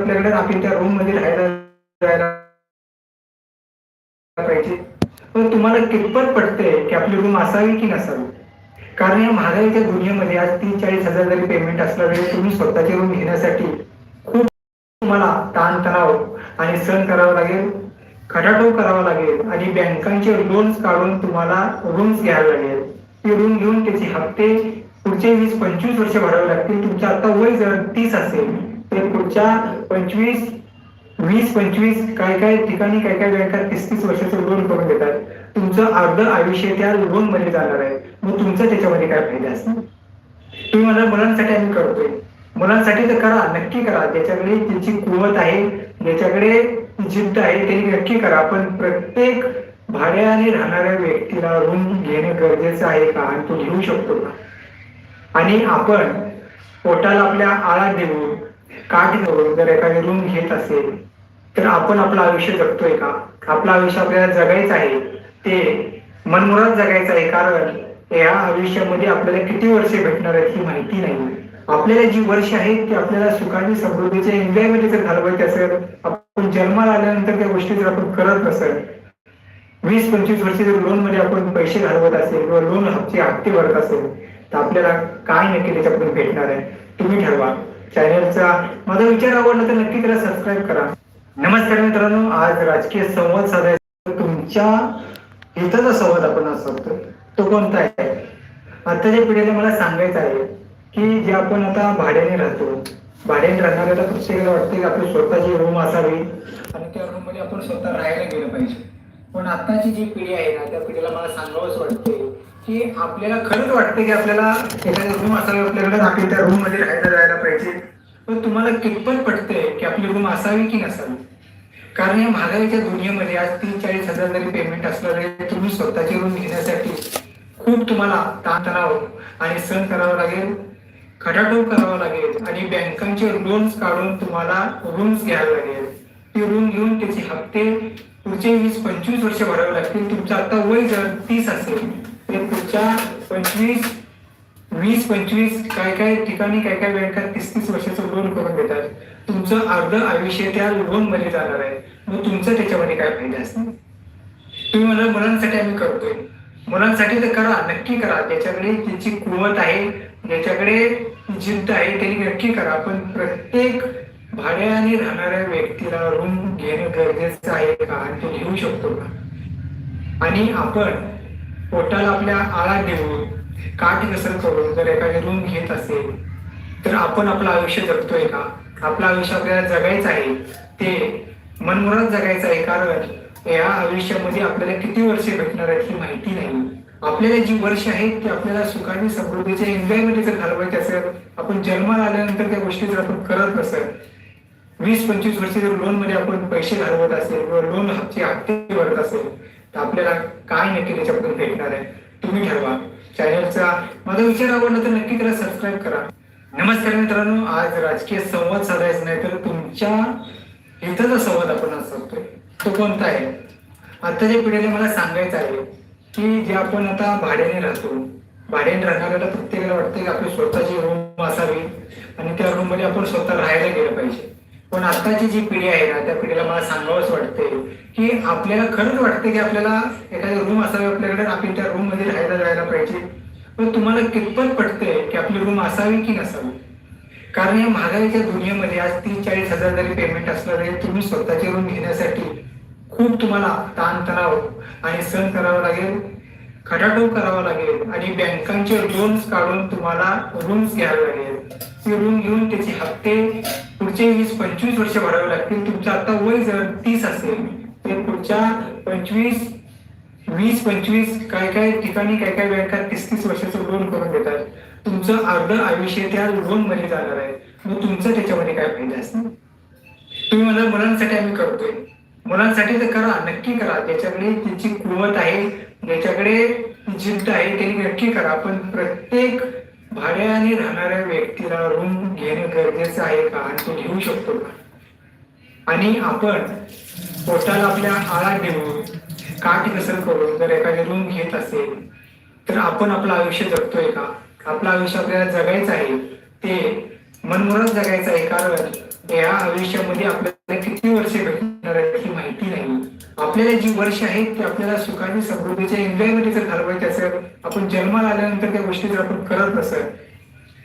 आपल्याकडे आपण त्या रूममध्ये राहायला जायला पाहिजे. पण तुम्हाला कितपत पडते की आपली रूम असावी की नसावी? कारण या महागाईच्या दुनियेमध्ये आज तीन चाळीस हजार जरी पेमेंट असला तरी तुम्ही स्वतःची रूम घेण्यासाठी खूप तुम्हाला ताणतणाव आणि सहन करावं लागेल खटाटोप करावा लागेल आणि बँकांचे लोन्स काढून तुम्हाला रूम्स घ्यावे लागेल. ते रूम घेऊन त्याचे हप्ते पुढचे वीस पंचवीस वर्ष भरावे लागतील. तुमचं आता वय जर तीस असेल ते पुढच्या पंचवीस वीस पंचवीस काही काही ठिकाणी काही काही बँका तीस तीस वर्षाचं लोन करून देतात. तुमचं अर्ध आयुष्य त्या लोनमध्ये जाणार आहे. मग तुमचं त्याच्यामध्ये काय फायदा असणार? तुम्ही मला मुलांसाठी आम्ही करतोय. मुलांसाठी तर करा नक्की करा. ज्याच्याकडे त्यांची कुवत आहे ज्याच्याकडे जिद्द आहे त्यांनी नक्की करा. पण प्रत्येक भाड्याने राहणाऱ्या व्यक्तीला ऋण घेणं गरजेचं आहे का? आणि तो घेऊ शकतो का? आणि आपण पोटाला आपल्या आळा देऊन काठ देऊन जर एखादी रूम घेत असेल तर आपण आपलं आयुष्य जगतोय का? आपलं आयुष्य आपल्याला जगायचं आहे ते मनमुरात जगायचं आहे कारण या आयुष्यामध्ये आपल्याला किती वर्षे भेटणार आहेत ही माहिती नाही. आपल्याला जी वर्ष आहेत ती आपल्याला सुखाने समृद्धीच्या एन्जॉयमेंट जर घालवायचे असेल आपण जन्माला आल्यानंतर त्या गोष्टी जर आपण करत नसेल वीस पंचवीस वर्ष जर लोनमध्ये आपण पैसे घालवत असेल किंवा लोन हप्ते हप्ते भरत असेल तर आपल्याला काय नक्की त्याच्याकडून भेटणार आहे? तुम्ही ठरवा. चॅनेलचा माझा विचार आवडला तर नक्की त्याला सबस्क्राईब करा. नमस्कार मित्रांनो आज राजकीय संवाद साधायचा. तुमच्या हिताचा संवाद आपण आज तो कोणता आहे? आताच्या पिढीला मला सांगायचं आहे की जे आपण आता भाड्याने राहतो भाड्याने राहणाऱ्याला प्रत्येकाला वाटते की आपली स्वतःची रूम असावी आणि त्या रूममध्ये आपण स्वतः राहायला गेलं पाहिजे. पण आताची जी पिढी आहे ना त्या पिढीला मला सांगावंच वाटते की आपल्याला खरंच वाटते की आपल्याला एखादी रूम असावी आपल्याकडे आपली त्या रूममध्ये राहायला जायला पाहिजे. पण तुम्हाला कितपत पटतंय की आपली रूम असावी की नसावी? कारण या महागाईच्या दुनियेमध्ये आज तीन चाळीस हजार जरी पेमेंट असलं तुम्ही स्वतःची रूम घेण्यासाठी खूप तुम्हाला ताणतणाव आणि सहन करावं लागेल खटाटोप करावा लागेल आणि बँकांचे लोन्स काढून तुम्हाला रूम्स घ्यावे लागेल. ती रूम घेऊन त्याचे हप्ते पुढचे वीस पंचवीस वर्ष भरावे लागतील. तुमचं आता वय जर तीस असेल तर पुढच्या पंचवीस वीस पंचवीस काय काय ठिकाणी काय काय बँका तीस तीस वर्षाचं लोन करून देतात. तुमचं अर्ध आयुष्य त्या लोनमध्ये जाणार आहे. मग तुमचं त्याच्यामध्ये काय फायदा असणार? तुम्ही मला मुलांसाठी आम्ही करतोय. मुलांसाठी तर करा नक्की करा. ज्याच्याकडे त्याची कुवत आहे ज्याच्याकडे जिद्द आहे त्यांनी नक्की करा. पण प्रत्येक भाड्याने राहणाऱ्या व्यक्तीला रूम घेणं गरजेचं आहे का? आणि तो घेऊ शकतो का? आणि आपण पोटाला आपल्या आळा देऊन काठ नसर करून जर एखादी रूम घेत असेल तर आपण आपलं आयुष्य जगतोय का? आपलं आयुष्य आपल्याला जगायचं आहे ते मनमुरात जगायचं आहे कारण या आयुष्यामध्ये आपल्याला किती वर्षे भेटणार आहेत ही माहिती नाही. आपल्याला जी वर्ष आहेत ती आपल्याला सुखाने समृद्धीच्या एन्जॉयमेंट जर घालवायचे असेल आपण जन्माला आल्यानंतर त्या गोष्टी जर आपण करत नसेल. वीस पंचवीस वर्ष जर लोनमध्ये आपण पैसे घालवत असेल किंवा लोन हप्ते हप्ते भरत असेल तर आपल्याला काय नक्की त्याच्याबद्दल भेटणार आहे तुम्ही ठरवा. चॅनलचा माझा विचार आवडला तर नक्की त्याला सबस्क्राईब करा. नमस्कार मित्रांनो आज राजकीय संवाद साधायचा नाही तर तुमच्या हिताचा संवाद आपण आज सांगतोय तो कोणता आहे? आताच्या पिढीला मला सांगायचं आहे की जे आपण आता भाड्याने राहतो भाड्याने राहणाऱ्याला प्रत्येकाला वाटतं की आपली स्वतःची रूम असावी आणि त्या रूममध्ये आपण स्वतः राहायला गेलं पाहिजे. पण आताची जी पिढी आहे ना त्या पिढीला मला सांगावंच वाटते की आपल्याला खरंच वाटते की आपल्याला एखादी रूम असावी आपल्याकडे आपण त्या रूममध्ये राहायला जायला पाहिजे. पण तुम्हाला कितपत पटते की आपली रूम असावी की नसावी? कारण या महागाईच्या दुनियेमध्ये आज तीस चाळीस हजार जरी पेमेंट असणारे तुम्ही स्वतःची रूम घेण्यासाठी खूप तुम्हाला ताणतणाव आणि सहन करावं लागेल खटाटोप करावा लागेल आणि बँकांचे लोन्स काढून तुम्हाला रूम्स घ्यावे लागेल. फिरून घेऊन त्याचे हप्ते पुढचे वीस पंचवीस वर्ष भरावे लागतील. तुमचं आता वय जर तीस असेल तर पुढच्या पंचवीस वीस पंचवीस काय काय ठिकाणी काय काय बँका तीस तीस वर्षाचं लोन करून देतात. तुमचं अर्ध आयुष्य त्या लोनमध्ये जाणार आहे. मग तुमचं त्याच्यामध्ये काय फायदा असणार? तुम्ही मला मुलांसाठी आम्ही करतोय. मुलांसाठी तर करा नक्की करा. ज्याच्याकडे त्याची कुवत आहे ज्याच्याकडे जिद्द आहे त्यांनी नक्की करा. पण प्रत्येक भाड्याने राहणाऱ्या व्यक्तीला रूम घेणे गरजेचं आहे का आणि तो घेऊ शकतो का? आणि आपण पोटाला आपल्या आळा देऊन काठ कसर करून जर एखादी रूम घेत असेल तर आपण आपलं आयुष्य जगतोय का? आपलं आयुष्य आपल्याला जगायचं आहे. ते मनमुरात जगायचं आहे. कारण या आयुष्यामध्ये आपल्याला किती वर्ष भेटतात आपल्याला जी वर्ष आहेत ती आपल्याला सुखाने समृद्धीच्या एन्जॉयमध्ये जर घालवायचे असेल आपण जन्माला आल्यानंतर त्या गोष्टी जर आपण करत नसेल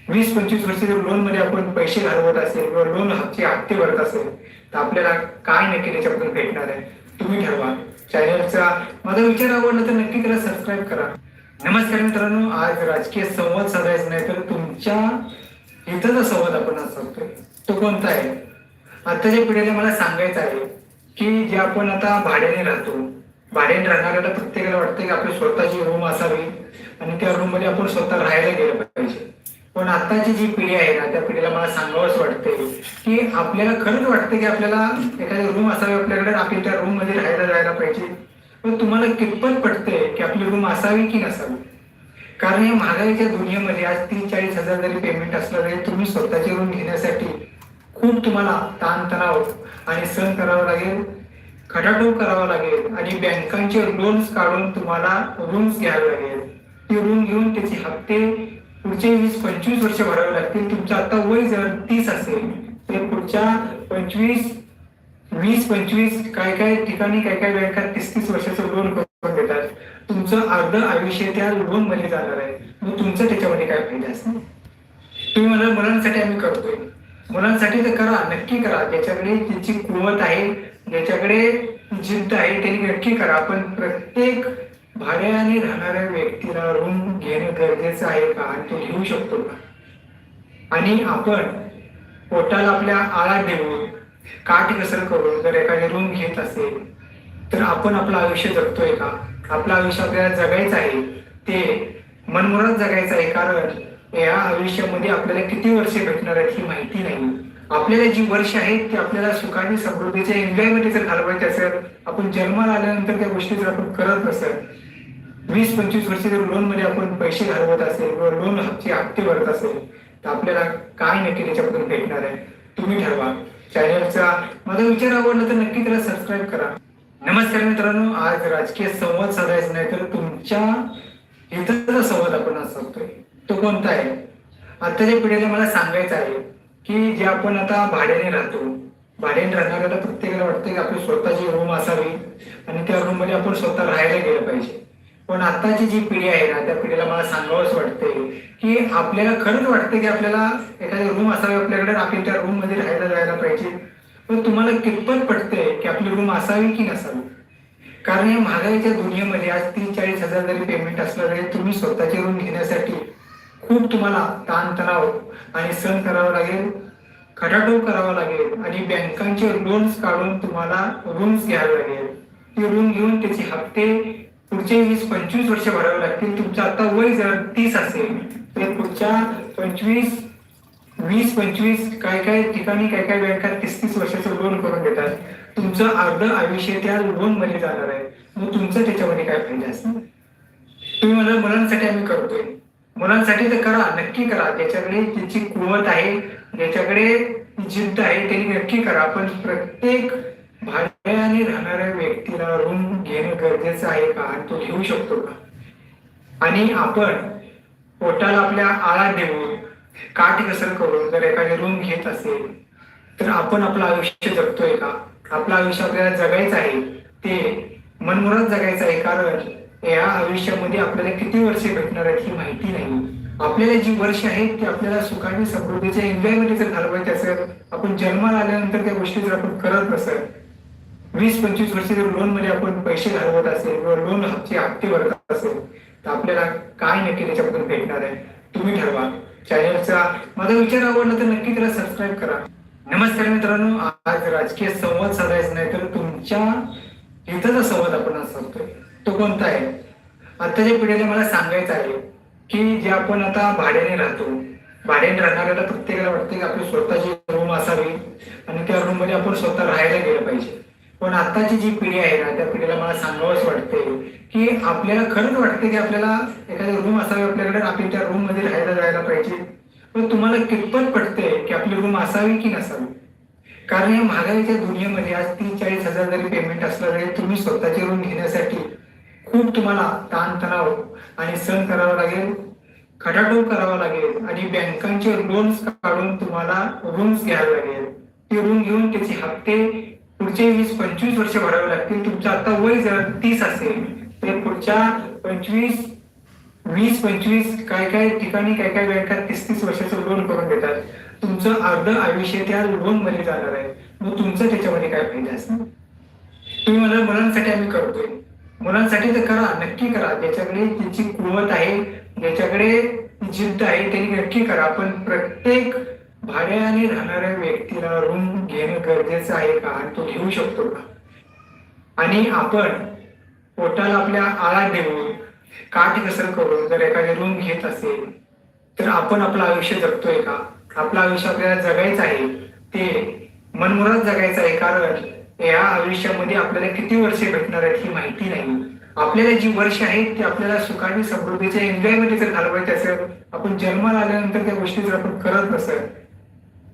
वीस पंचवीस वर्ष जर लोनमध्ये आपण पैसे घालवत असेल किंवा लोन हप्ते हप्ते भरत असेल तर आपल्याला काय नक्की त्याच्याबद्दल भेटणार आहे तुम्ही ठरवा. चॅनलचा माझा विचार आवडला तर नक्की त्याला सबस्क्राईब करा. नमस्कार मित्रांनो आज राजकीय संवाद साधायचा नाही तर तुमच्या हिताचा संवाद आपण आज सांगतोय तो कोणता आहे? आताच्या पिढीला मला सांगायचं आहे की जे आपण आता भाड्याने राहतो. भाड्याने राहणाऱ्याला प्रत्येकाला वाटतं की आपली स्वतःची रूम असावी आणि त्या रूममध्ये आपण स्वतः राहायला गेलं पाहिजे. पण आताची जी पिढी आहे ना त्या पिढीला मला सांगावंच वाटते की आपल्याला खरंच वाटतं की आपल्याला एखादी रूम असावी आपल्याकडे आपण त्या रूममध्ये राहायला जायला पाहिजे. पण तुम्हाला कितपत पडते की आपली रूम असावी की नसावी? कारण या महागाईच्या दुनियेमध्ये आज तीन चाळीस हजार जरी पेमेंट असलं तरी तुम्ही स्वतःची रूम घेण्यासाठी खूप तुम्हाला ताणतणाव आणि सहन करावं लागेल खटाटोप करावा लागेल आणि बँकांचे लोन्स काढून तुम्हाला रूम्स घ्यावे लागेल. ती रूम घेऊन त्याचे हप्ते पुढचे वीस पंचवीस वर्ष भरावे लागतील. तुमचं आता वय जर तीस असेल. तर पुढच्या पंचवीस वीस पंचवीस काय काय ठिकाणी काय काय बँका तीस तीस वर्षाचं लोन करून देतात. तुमचं अर्ध आयुष्य त्या लोनमध्ये जाणार आहे. मग तुमचं त्याच्यामध्ये काय फायदा असणार? तुम्ही मला मुलांसाठी आम्ही करतोय. मुलांसाठी तर करा नक्की करा. ज्याच्याकडे त्यांची कुवत आहे ज्याच्याकडे जिद्द आहे त्यांनी नक्की करा. पण प्रत्येक भाड्याने राहणाऱ्या व्यक्तीला रूम घेणे गरजेचं आहे का? आणि तो घेऊ शकतो का? आणि आपण पोटाला आपल्या आळा देऊन काठ कसर करून जर एखादी रूम घेत असेल तर आपण आपलं आयुष्य जगतोय का? आपलं आयुष्य आपल्याला जगायचं आहे ते मनमुरात जगायचं आहे. कारण या आयुष्यामध्ये आपल्याला किती वर्षे भेटणार आहेत ही माहिती नाही. आपल्याला जी वर्ष आहेत ती आपल्याला सुखाने समृद्धीच्या एन्जॉयमध्ये जर घालवायचे असेल आपण जन्माला आल्यानंतर त्या गोष्टी जर आपण करत नसेल वीस पंचवीस वर्ष जर लोनमध्ये आपण पैसे घालवत असेल किंवा लोन हप्ते हप्ते भरत असेल तर आपल्याला काय नक्की त्याच्याबद्दल भेटणार आहे तुम्ही ठरवा. चॅनलचा माझा विचार आवडला तर नक्की त्याला सबस्क्राईब करा. नमस्कार मित्रांनो आज राजकीय संवाद साधायचा नाही तर तुमच्या हिताचा संवाद आपण आज साधतोय. तो कोणता आहे? आताच्या पिढीला मला सांगायचं आहे की जे आपण आता भाड्याने राहतो भाड्याने राहणाऱ्याला प्रत्येकाला वाटतं की आपली स्वतःची रूम असावी आणि त्या रूममध्ये आपण स्वतः राहायला गेलं पाहिजे. पण आताची जी पिढी आहे ना त्या पिढीला मला सांगावंच वाटते की आपल्याला खरंच वाटतं की आपल्याला एखादी रूम असावी आपल्याकडे आपण त्या रूममध्ये राहायला जायला पाहिजे. पण तुम्हाला कितपत पडते की आपली रूम असावी की नसावी? कारण या महागाईच्या दुनियेमध्ये आज तीस चाळीस हजार जरी पेमेंट असलं तरी तुम्ही स्वतःची रूम घेण्यासाठी खूप तुम्हाला ताणतणाव आणि सहन करावं लागेल खटाटोप करावा लागेल आणि बँकांचे लोन्स काढून तुम्हाला रूम्स घ्यावे लागेल. ते रूम घेऊन त्याचे हप्ते पुढचे वीस पंचवीस वर्ष भरावे लागतील. तुमचं आता वय जर तीस असेल. तर पुढच्या पंचवीस वीस पंचवीस काय काय ठिकाणी काय काय बँका तीस तीस वर्षाचं लोन करून देतात. तुमचं अर्ध आयुष्य त्या लोनमध्ये जाणार आहे. मग तुमचं त्याच्यामध्ये काय फायदा असणार? तुम्ही मला मुलांसाठी आम्ही करतोय. मुलांसाठी तर करा नक्की करा. ज्याच्याकडे त्यांची कुवत आहे ज्याच्याकडे जिद्द आहे त्यांनी नक्की करा. पण प्रत्येक भाड्याने राहणाऱ्या व्यक्तीला रूम घेणं गरजेचं आहे का? आणि तो घेऊ शकतो का? आणि आपण पोटाला आपल्या आळा देऊन काठ कसर करून जर एखादी रूम घेत असेल तर आपण आपलं आयुष्य जगतोय का? आपलं आयुष्य आपल्याला जगायचं आहे ते मनमुरात जगायचं आहे. कारण या आयुष्यामध्ये आपल्याला किती वर्षे भेटणार आहेत ही माहिती नाही. आपल्याला जी वर्ष आहेत ती आपल्याला सुखाने समृद्धीच्या एन्जॉयमध्ये जर घालवायची असेल आपण जन्माला आल्यानंतर त्या गोष्टी जर आपण करत असेल वीस पंचवीस वर्ष जर लोनमध्ये आपण पैसे घालवत असेल किंवा लोन हप्ते हप्ते भरत असेल तर आपल्याला काय नक्की त्याच्याबद्दल भेटणार आहे तुम्ही ठरवा. चॅनलचा माझा विचार आवडला तर नक्की त्याला सबस्क्राईब करा. नमस्कार मित्रांनो आज राजकीय संवाद साधायचा नाही तर तुमच्या हिताचा संवाद आपण आज साधतोय. तो कोणता आहे? आताच्या पिढीला मला सांगायचं आहे की जे आपण आता भाड्याने राहतो भाड्याने राहणाऱ्याला प्रत्येकाला वाटतं की आपली स्वतःची रूम असावी आणि त्या रूममध्ये आपण स्वतः राहायला गेलं पाहिजे. पण आताची जी पिढी आहे ना त्या पिढीला मला सांगावंच वाटते की आपल्याला खरंच वाटते की आपल्याला एखादी रूम असावी आपल्याकडे आपण त्या रूममध्ये राहायला जायला पाहिजे. पण तुम्हाला कितपत पडते की आपली रूम असावी की नसावी? कारण या महागाईच्या दुनियेमध्ये आज तीन चाळीस हजार जरी पेमेंट असलं तरी तुम्ही स्वतःची रूम घेण्यासाठी खूप तुम्हाला ताणतणाव आणि सहन करावं लागेल खटाटो करावा लागेल आणि बँकांचे लोन्स काढून तुम्हाला रूम्स घ्यावे लागेल. ते रूम घेऊन त्याचे हप्ते पुढचे वीस पंचवीस वर्ष भरावे लागतील. तुमचं आता वय जर तीस असेल. तर पुढच्या पंचवीस वीस पंचवीस काय काय ठिकाणी काय काय बँका तीस तीस वर्षाचं लोन करून देतात. तुमचं अर्ध आयुष्य त्या लोनमध्ये जाणार आहे. मग तुमचं त्याच्यामध्ये काय फायदा असणार? तुम्ही मला मुलांसाठी आम्ही करतोय. मुलांसाठी तर करा नक्की करा. ज्याच्याकडे त्याची कुवत आहे ज्याच्याकडे जिद्द आहे त्यांनी नक्की करा. पण प्रत्येक भाड्याने राहणाऱ्या व्यक्तीला रूम घेणं गरजेचं आहे का? आणि तो घेऊ शकतो का? आणि आपण पोटाला आपल्या आळा देऊन काठ कसर करून जर एखादी रूम घेत असेल तर आपण आपलं आयुष्य जगतोय का? आपलं आयुष्य आपल्याला जगायचं आहे ते मनमुरात जगायचं आहे. कारण या आयुष्यामध्ये आपल्याला किती वर्षे भेटणार आहेत ही माहिती नाही. आपल्याला जी वर्ष आहेत ती आपल्याला सुखाने समृद्धीच्या एन्जॉयमध्ये जर घालवायचे असेल आपण जन्माला आल्यानंतर त्या गोष्टी जर आपण करत नसेल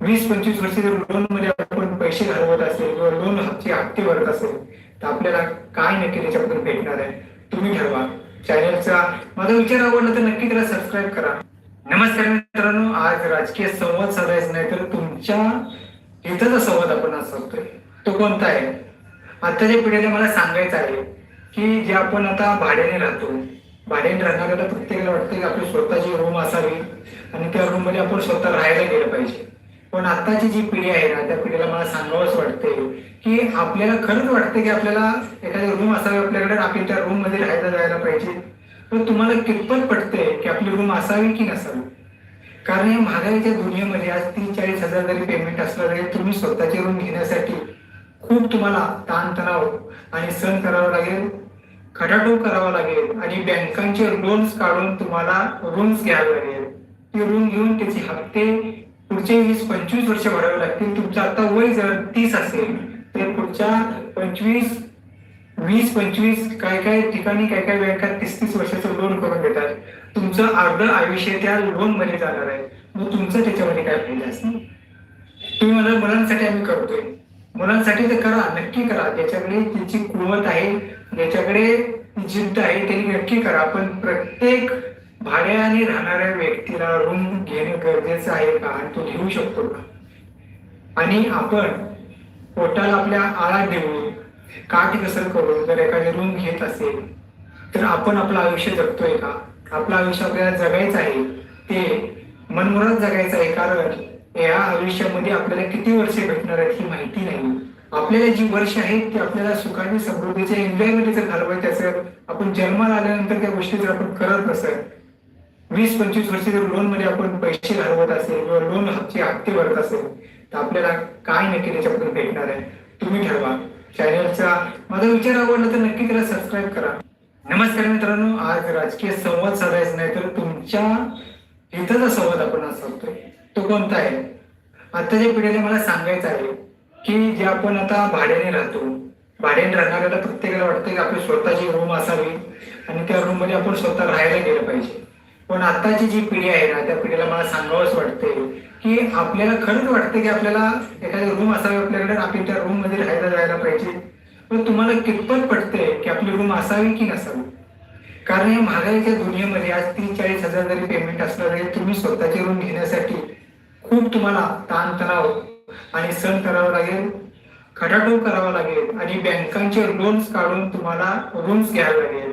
वीस पंचवीस वर्ष जर लोनमध्ये आपण पैसे घालवत असेल किंवा लोन हप्ते हप्ते भरत असेल तर आपल्याला काय नक्की त्याच्याबद्दल भेटणार आहे तुम्ही ठरवा. चॅनलचा माझा विचार आवडला तर नक्की त्याला सबस्क्राईब करा. नमस्कार मित्रांनो आज राजकीय संवाद साधायचा नाही तर तुमच्या हिताचा संवाद आपण आज साधतोय. तो कोणता आहे? आत्ताच्या पिढीला मला सांगायचं आहे की जे आपण आता भाड्याने राहतो भाड्याने राहणार तर प्रत्येकाला वाटतं की आपली स्वतःची रूम असावी आणि त्या रूममध्ये आपण स्वतः राहायला गेलं पाहिजे. पण आताची जी पिढी आहे ना त्या पिढीला मला सांगावंच वाटते की आपल्याला खरंच वाटतं की आपल्याला एखादी रूम असावी आपल्याकडे आपण त्या रूममध्ये राहायला जायला पाहिजे. पण तुम्हाला कितपत पडते की आपली रूम असावी की नसावी? कारण या महागाईच्या दुनियेमध्ये आज तीन चाळीस हजार जरी पेमेंट असलं तरी तुम्ही स्वतःची रूम घेण्यासाठी खूप तुम्हाला ताणतणाव आणि सहन करावं लागेल खटाटोप करावा लागेल आणि बँकांचे लोन्स काढून तुम्हाला रुन्स घ्यावे लागेल. ते ऋण घेऊन त्याचे हप्ते पुढचे वीस पंचवीस वर्ष भरावे लागतील. तुमचं आता वय जर तीस असेल तर पुढच्या पंचवीस वीस पंचवीस काय काय ठिकाणी काय काय बँका तीस तीस वर्षाचं लोन करून देतात. तुमचं अर्ध आयुष्य त्या लोनमध्ये जाणार आहे. मग तुमचं त्याच्यामध्ये काय फायदा असणार? तुम्ही मला मुलांसाठी आम्ही करतोय. मुलांसाठी तर करा नक्की करा. ज्याच्याकडे त्याची कुवत आहे ज्याच्याकडे जिद्द आहे त्यांनी नक्की करा. पण प्रत्येक भाड्याने राहणाऱ्या व्यक्तीला रूम घेणे गरजेचं आहे का? आणि तो घेऊ शकतो का? आणि आपण पोटाला आपल्या आळा देऊन काठ कसर करून जर एखादी रूम घेत असेल तर आपण आपलं आयुष्य जगतोय का? आपलं आयुष्य आपल्याला जगायचं आहे ते मनमुरात जगायचं आहे. कारण या आयुष्यामध्ये आपल्याला किती वर्षे भेटणार आहेत ही माहिती नाही. आपल्याला जी वर्ष आहेत ती आपल्याला सुखाने समृद्धीच्या एन्जॉयमध्ये जर घालवायचे असेल आपण जन्माला आल्यानंतर त्या गोष्टी जर आपण करत असेल वीस पंचवीस वर्ष जर लोनमध्ये आपण पैसे घालवत असेल किंवा लोन हप्ते हप्ते भरत असेल तर आपल्याला काय नक्की त्याच्याबद्दल भेटणार आहे? तुम्ही ठरवा. चॅनलचा माझा विचार आवडला तर नक्की त्याला सबस्क्राईब करा. नमस्कार मित्रांनो आज राजकीय संवाद साधायचा नाही तर तुमच्या हिताचा संवाद आपण आज साधतोय. तो कोणता आहे. आताच्या पिढीला मला सांगायचं आहे की जे आपण आता भाड्याने राहतो भाड्याने राहणाऱ्याला प्रत्येकाला वाटतं की आपली स्वतःची रूम असावी आणि त्या रूममध्ये आपण स्वतः राहायला गेलं पाहिजे. पण आताची जी पिढी आहे ना त्या पिढीला मला सांगावंच वाटते की आपल्याला खरंच वाटतं की आपल्याला एखादी रूम असावी आपल्याकडे आपण त्या रूममध्ये राहायला जायला पाहिजे. पण तुम्हाला कितपत पडते की आपली रूम असावी की नसावी? कारण या महागाईच्या दुनियेमध्ये आज तीन चाळीस हजार जरी पेमेंट असलं तरी तुम्ही स्वतःची रूम घेण्यासाठी खूप तुम्हाला ताणतणाव आणि सण करावा लागेल खटाटोप करावा लागेल आणि बँकांचे लोन्स काढून तुम्हाला रूम्स घ्यावे लागेल.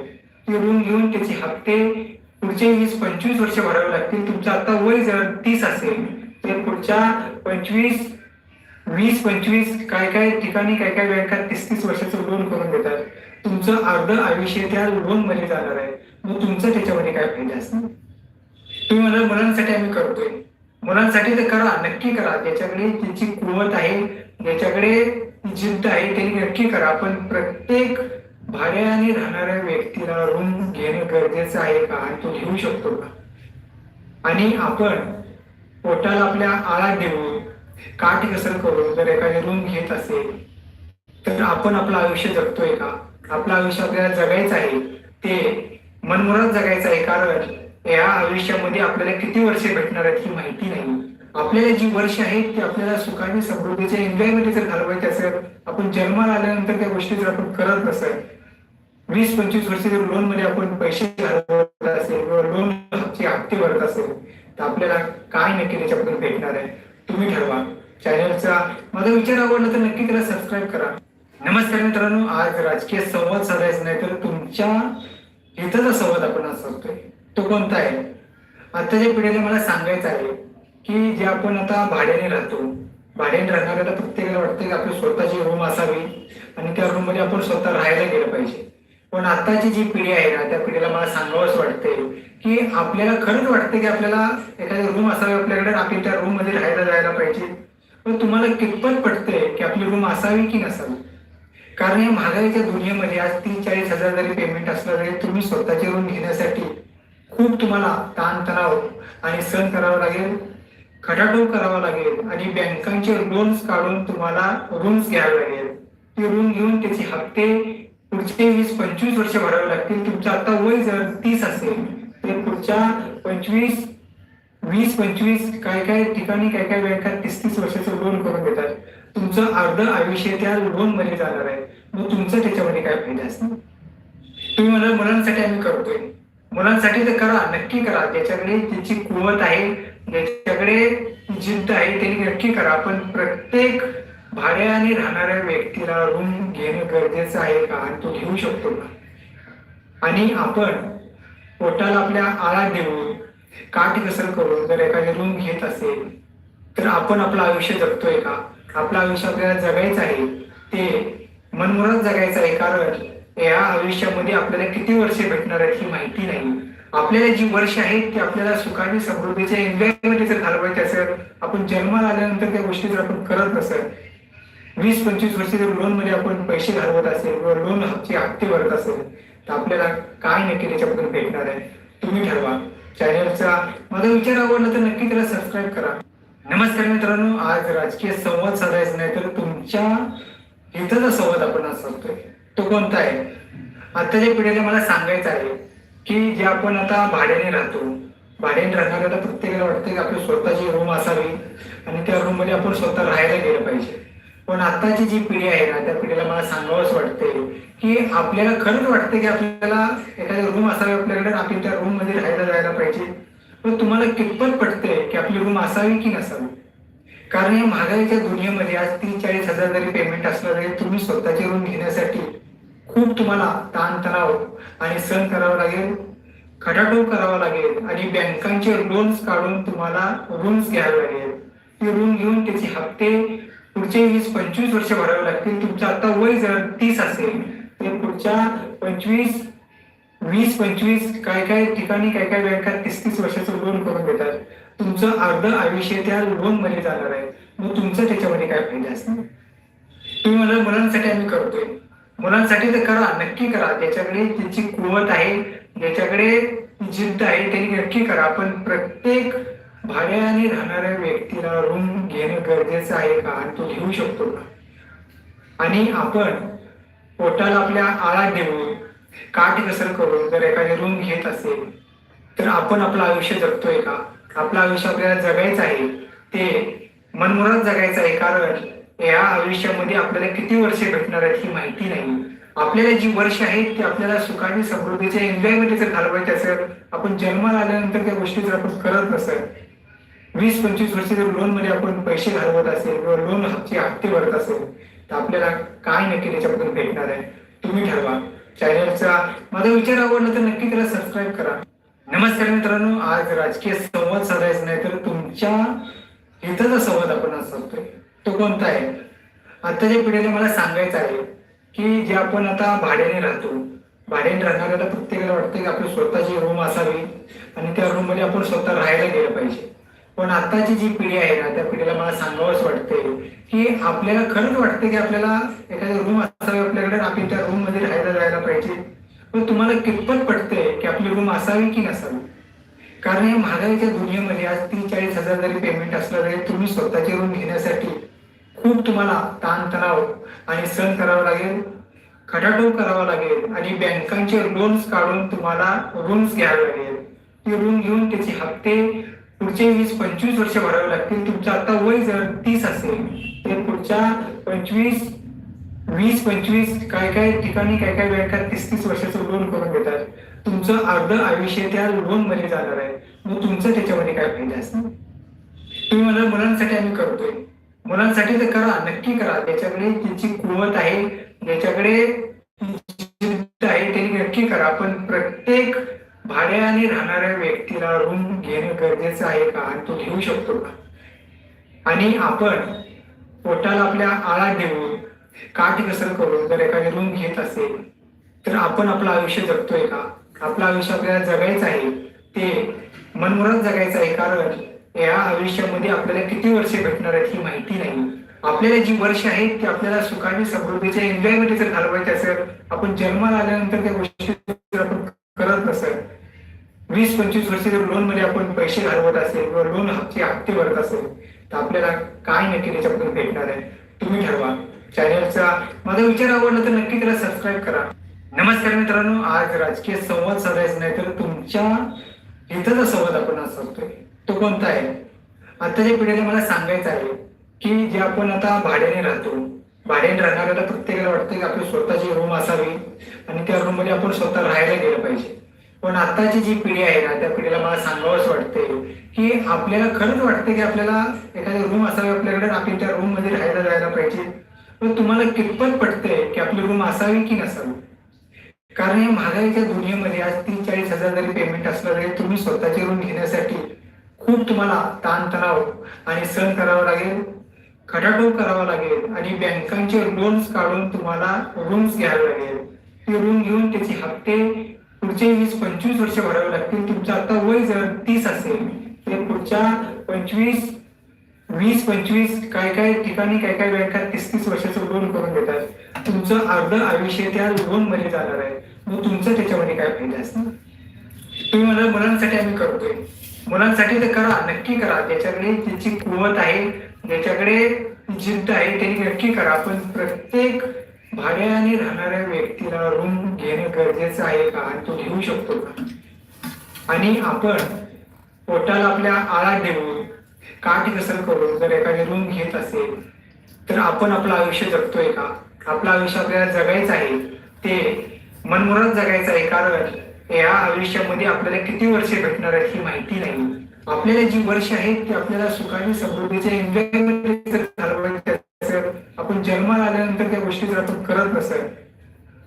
ती रूम घेऊन त्याचे हप्ते पुढचे वीस पंचवीस वर्ष भरावे लागतील. तुमचं आता वय जर तीस असेल तर पुढच्या पंचवीस वीस पंचवीस काय काय ठिकाणी काय काय बँका तीस तीस वर्षाचं लोन करून देतात. तुमचं अर्ध आयुष्य त्या लोनमध्ये जाणार आहे. मग तुमचं त्याच्यामध्ये काय फायदा असणार? तुम्ही मला मुलांसाठी आम्ही करतोय. मुलांसाठी तर करा नक्की करा. ज्याच्याकडे त्याची कुवत आहे ज्याच्याकडे जिद्द आहे त्यांनी नक्की करा. पण प्रत्येक भाड्याने राहणाऱ्या व्यक्तीला रूम घेणं गरजेचं आहे का? आणि तो घेऊ शकतो का? आणि आपण पोटाला आपल्या आळा देऊन काठ कसर करून जर एखादी रूम घेत असेल तर आपण आपलं आयुष्य जगतोय का? आपलं आयुष्य आपल्याला जगायचं आहे. ते मनमुरात जगायचं आहे. कारण या आयुष्यामध्ये आपल्याला किती वर्षे भेटणार आहेत ही माहिती नाही. आपल्याला जी वर्ष आहेत ती आपल्याला सुखाने समृद्धीच्या एन्जॉयमध्ये जर घालवायचे असेल आपण जन्माला आल्यानंतर त्या गोष्टी जर आपण करत नसेल वीस पंचवीस वर्ष जर लोनमध्ये आपण पैसे घालवत असेल किंवा लोन हप्ते भरत असेल तर आपल्याला काय नक्की त्याच्याबद्दल भेटणार आहे तुम्ही ठरवा. चॅनलचा माझा विचार आवडला तर नक्की त्याला सबस्क्राईब करा. नमस्कार मित्रांनो आज राजकीय संवाद साधायचा नाही तर तुमच्या हिताचा संवाद आपण आज साधतोय. तो कोणता आहे आताच्या पिढीला मला सांगायचं आहे की जे आपण आता भाड्याने राहतो भाड्याने राहणाऱ्याला प्रत्येकाला वाटतं की आपली स्वतःची रूम असावी आणि त्या रूममध्ये आपण स्वतः राहायला गेलं पाहिजे. पण आताची जी पिढी आहे ना त्या पिढीला मला सांगावंच वाटते की आपल्याला खरंच वाटतं की आपल्याला एखादी रूम असावी आपल्याकडे आपण त्या रूममध्ये राहायला जायला पाहिजे. पण तुम्हाला कितपत पडते की आपली रूम असावी की नसावी? कारण या महागाईच्या दुनियेमध्ये आज तीन चाळीस हजार जरी पेमेंट असलं तरी तुम्ही स्वतःची रूम घेण्यासाठी खूप तुम्हाला ताणतणाव आणि सहन करावं लागेल खटाटोप करावा लागेल आणि बँकांचे लोन्स काढून तुम्हाला रूम्स घ्यावे लागेल. ते रूम घेऊन त्याचे हप्ते पुढचे वीस पंचवीस वर्ष भरावे लागतील. तुमचं आता वय जर तीस असेल तर पुढच्या पंचवीस वीस पंचवीस काय काय ठिकाणी काय काय बँका तीस तीस वर्षाचं लोन करून देतात. तुमचं अर्ध आयुष्य त्या लोनमध्ये जाणार आहे. मग तुमचं त्याच्यामध्ये काय फायदा असणार? तुम्ही मला मुलांसाठी आम्ही करतोय. मुलांसाठी तर करा नक्की करा. ज्याच्याकडे त्याची कुवत आहे ज्याच्याकडे जिद्द आहे त्यांनी नक्की करा. पण प्रत्येक भाड्याने राहणाऱ्या व्यक्तीला रूम घेणं गरजेचं आहे का? आणि तो घेऊ शकतो का? आणि आपण पोटाला आपल्या आळा देऊन काठी कसर करून जर एखादी रूम घेत असेल तर आपण आपलं आयुष्य जगतोय का? आपलं आयुष्य आपल्याला जगायचं आहे ते मनमुरात जगायचं आहे. कारण या आयुष्यामध्ये आपल्याला किती वर्षे भेटणार आहेत ही माहिती नाही. आपल्याला जी वर्ष आहेत ती आपल्याला सुखाने समृद्धीच्या एन्जॉयमध्ये जर घालवायचे असेल आपण जन्माला आल्यानंतर त्या गोष्टी जर आपण करत नसेल वीस पंचवीस वर्ष जर लोनमध्ये आपण पैसे घालवत असेल किंवा लोन हप्ते हप्ते भरत असेल तर आपल्याला काय नक्की त्याच्याबद्दल भेटणार आहे तुम्ही ठरवा. चॅनलचा माझा विचार आवडला तर नक्की त्याला सबस्क्राईब करा. नमस्कार मित्रांनो आज राजकीय संवाद साधायचा नाही तर तुमच्या हिताचा संवाद आपण आज साधतोय. तो कोणता आहे? आताच्या पिढीला मला सांगायचं आहे की जे आपण आता भाड्याने राहतो भाड्याने राहणाऱ्याला प्रत्येकाला वाटतं की आपली स्वतःची रूम असावी आणि त्या रूममध्ये आपण स्वतः राहायला गेलं पाहिजे. पण आताची जी पिढी आहे ना त्या पिढीला मला सांगावंच वाटतंय की आपल्याला खरंच वाटतं की आपल्याला एखादी रूम असावी आपल्याकडे आपण त्या रूममध्ये राहायला जायला पाहिजे. पण तुम्हाला कितपत पटतंय की आपली रूम असावी की नसावी? कारण या महागाईच्या दुनियेमध्ये आज तीन चाळीस हजार जरी पेमेंट असलं तरी तुम्ही स्वतःची रूम घेण्यासाठी खूप तुम्हाला ताणतणाव आणि सहन करावं लागेल खटाटोप करावा लागेल आणि बँकांचे लोन्स काढून तुम्हाला रूम्स घ्यावे लागेल. ते रूम घेऊन त्याचे हप्ते पुढचे वीस पंचवीस वर्ष भरावे लागतील. तुमचं आता वय जर तीस असेल तर पुढच्या पंचवीस वीस पंचवीस काय काय ठिकाणी काय काय बँका तीस तीस वर्षाचं लोन करून देतात. तुमचं अर्ध आयुष्य त्या लोनमध्ये जाणार आहे. मग तुमचं त्याच्यामध्ये काय फायदा असणार? तुम्ही मला मुलांसाठी आम्ही करतोय. मुलांसाठी तर करा नक्की करा. ज्याच्याकडे त्यांची कुवत आहे ज्याच्याकडे जिद्द आहे त्यांनी नक्की करा. पण प्रत्येक भाड्याने राहणाऱ्या व्यक्तीला रूम घेणं गरजेचं आहे का? आणि तो घेऊ शकतो का? आणि आपण पोटाला आपल्या आळा देऊन काठी कसर करून जर एखादी रूम घेत असेल तर आपण आपलं आयुष्य जगतोय का? आपलं आयुष्य आपल्याला जगायचं आहे ते मनमुरात जगायचं आहे. कारण या आयुष्यामध्ये आपल्याला किती वर्षे भेटणार आहेत ही माहिती नाही. आपल्याला जी वर्ष आहेत ती आपल्याला सुखाने समृद्धीच्या एन्जॉयमध्ये जर घालवायचे असेल आपण जन्माला आल्यानंतर त्या गोष्टी जर आपण करत नसेल वीस पंचवीस वर्ष जर लोनमध्ये आपण पैसे घालवत असेल किंवा लोन हप्ते हप्ते भरत असेल तर आपल्याला काय नक्की त्याच्याबद्दल भेटणार आहे तुम्ही ठरवा. चॅनलचा माझा विचार आवडला तर नक्की त्याला सबस्क्राईब करा. नमस्कार मित्रांनो आज राजकीय संवाद साधायचा नाही तर तुमच्या हिताचा संवाद आपण आज साधतोय. तो कोणता आहे आताच्या पिढीला मला सांगायचं आहे की जे आपण आता भाड्याने राहतो भाड्याने राहणाऱ्याला प्रत्येकाला वाटतं की आपली स्वतःची रूम असावी आणि त्या रूममध्ये आपण स्वतः राहायला गेलं पाहिजे. पण आताची जी पिढी आहे ना त्या पिढीला मला सांगावंच वाटतंय की आपल्याला खरंच वाटतं की आपल्याला एखादी रूम असावी आपल्याकडे आपण त्या रूममध्ये राहायला जायला पाहिजे. पण तुम्हाला कितपत पडते की आपली रूम असावी की नसावी? कारण या महागाईच्या दुनियेमध्ये आज तीन चाळीस हजार जरी पेमेंट असलं तरी तुम्ही स्वतःची रूम घेण्यासाठी खूप तुम्हाला ताणतणाव आणि सहन करावं लागेल खटाटोप करावा लागेल आणि बँकांचे लोन्स काढून तुम्हाला रूम्स घ्यावे लागेल. ती रूम घेऊन त्याचे हप्ते पुढचे वीस पंचवीस वर्ष भरावे लागतील. तुमचं आता वय जर तीस असेल तर पुढच्या पंचवीस वीस पंचवीस काय काय ठिकाणी काय काय बँका तीस तीस वर्षाचं लोन करून देतात तुमचं अर्ध आयुष्य त्या लोनमध्ये जाणार आहे. मग तुमचं त्याच्यामध्ये काय फायदा असणार? तुम्ही मला मुलांसाठी आम्ही करतोय. मुलांसाठी तर करा नक्की करा. ज्याच्याकडे त्यांची कुवत आहे ज्याच्याकडे आहे त्यांनी नक्की करा. पण प्रत्येक भाड्याने राहणाऱ्या व्यक्तीला रूम घेणं गरजेचं आहे का? आणि तो घेऊ शकतो का? आणि आपण पोटाला आपल्या आळा देऊन काठ कसर करून जर एखादी रूम घेत असेल तर आपण आपलं आयुष्य जगतोय का? आपलं आयुष्य आपल्याला जगायचं आहे. ते मनमुरात जगायचं आहे. कारण या आयुष्यामध्ये आपल्याला किती वर्षे भेटणार आहेत ही माहिती नाही. आपल्याला जी वर्ष आहेत ती आपल्याला सुखाने समृद्धीच्या एन्जॉयमध्ये जर घालवायचे असेल आपण जन्माला आल्यानंतर त्या गोष्टी जर आपण करत असेल वीस पंचवीस वर्ष जर लोनमध्ये आपण पैसे घालवत असेल किंवा लोन हप्ते हप्ते भरत असेल तर आपल्याला काय नक्की त्याच्याबद्दल भेटणार आहे? तुम्ही ठरवा. चॅनलचा माझा विचार आवडला तर नक्की त्याला सबस्क्राईब करा. नमस्कार मित्रांनो आज राजकीय संवाद साधायचा नाही तर तुमच्या हिताचा संवाद आपण आज साधतोय. तो कोणता आहे? आताच्या पिढीला मला सांगायचं आहे की जे आपण आता भाड्याने राहतो भाड्याने राहणाऱ्याला प्रत्येकाला वाटतं की आपली स्वतःची रूम असावी आणि त्या रूममध्ये आपण स्वतः राहायला गेलं पाहिजे. पण आताची जी पिढी आहे ना त्या पिढीला मला सांगावंच वाटते की आपल्याला खरंच वाटतं की आपल्याला एखादी रूम असावी आपल्याकडे आपण त्या रूममध्ये राहायला जायला पाहिजे. पण तुम्हाला कितपत पडते की आपली रूम असावी की नसावी? कारण हे महागाईच्या दुनियेमध्ये आज तीन चाळीस हजार जरी पेमेंट असलं तरी तुम्ही स्वतःची रूम घेण्यासाठी खूप तुम्हाला ताणतणाव आणि सहन करावं लागेल खटाटोप करावा लागेल आणि बँकांचे लोन्स काढून तुम्हाला रूम्स घ्यावे लागेल. ते रूम घेऊन त्याचे हप्ते पुढचे वीस पंचवीस वर्ष भरावे लागतील. तुमचं आता वय जर तीस असेल तर पुढच्या पंचवीस वीस पंचवीस काय काय ठिकाणी काय काय बँका तीस तीस वर्षाचं लोन करून देतात. तुमचं अर्ध आयुष्य त्या लोनमध्ये जाणार आहे. मग तुमचं त्याच्यामध्ये काय फायदा असणार? तुम्ही मला मुलांसाठी आम्ही करतोय. मुलांसाठी तर करा नक्की करा. ज्याच्याकडे त्याची कुवत आहे ज्याच्याकडे जिद्द आहे त्यांनी नक्की करा. पण प्रत्येक भाड्याने राहणाऱ्या व्यक्तीला रूम घेणं गरजेचं आहे का? आणि तो घेऊ शकतो का? आणि आपण पोटाला आपल्या आळा देऊन काठी कसर करून जर एखादी रूम घेत असेल तर आपण आपलं आयुष्य जगतोय का? आपलं आयुष्य आपल्याला जगायचं आहे ते मनमुरात जगायचं आहे कारण या आयुष्यामध्ये आपल्याला किती वर्षे भेटणार आहेत ही माहिती नाही. आपल्याला जी वर्ष आहेत ती आपल्याला सुखाने समृद्धीचे एन्जॉयमध्ये जर आपण जन्माला आल्यानंतर त्या गोष्टी जर आपण करत नसेल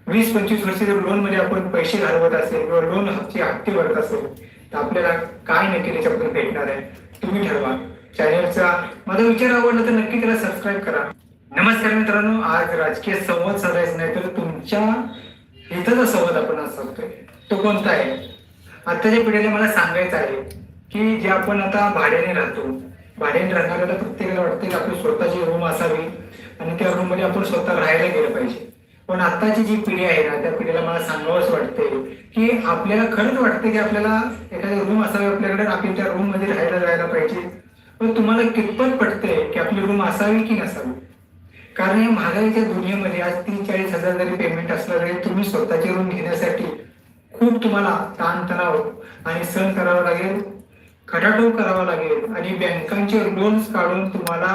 वीस पंचवीस वर्ष जर लोनमध्ये आपण पैसे घालवत असेल किंवा लोन हप्ते हप्ते भरत असेल तर आपल्याला काय नक्की त्याच्याबद्दल भेटणार आहे तुम्ही ठरवा. चॅनलचा माझा विचार आवडला तर नक्की त्याला सबस्क्राईब करा. नमस्कार मित्रांनो आज राजकीय संवाद साधायचा नाही तर तुमच्या हिताचा संवाद आपण आज सांगतोय तो कोणता आहे? आताच्या पिढीला मला सांगायचं आहे की जे आपण आता भाड्याने राहतो. भाड्याने राहणाऱ्याला प्रत्येकाला वाटते की आपली स्वतःची रूम असावी आणि त्या रूममध्ये आपण स्वतः राहायला गेलं पाहिजे. पण आताची जी पिढी आहे ना त्या पिढीला मला सांगावंच वाटते की आपल्याला खरंच वाटतं की आपल्याला एखादी रूम असावी आपल्याकडे आपण त्या रूममध्ये राहायला जायला पाहिजे. पण तुम्हाला कितपत पडते की आपली रूम असावी की नसावी? कारण या महागाईच्या दुनियेमध्ये आज तीन चाळीस हजार जरी पेमेंट असलं तरी तुम्ही स्वतःची रूम घेण्यासाठी खूप तुम्हाला ताणतणाव आणि सहन करावं लागेल खटाटोप करावा लागेल आणि बँकांचे लोन्स काढून तुम्हाला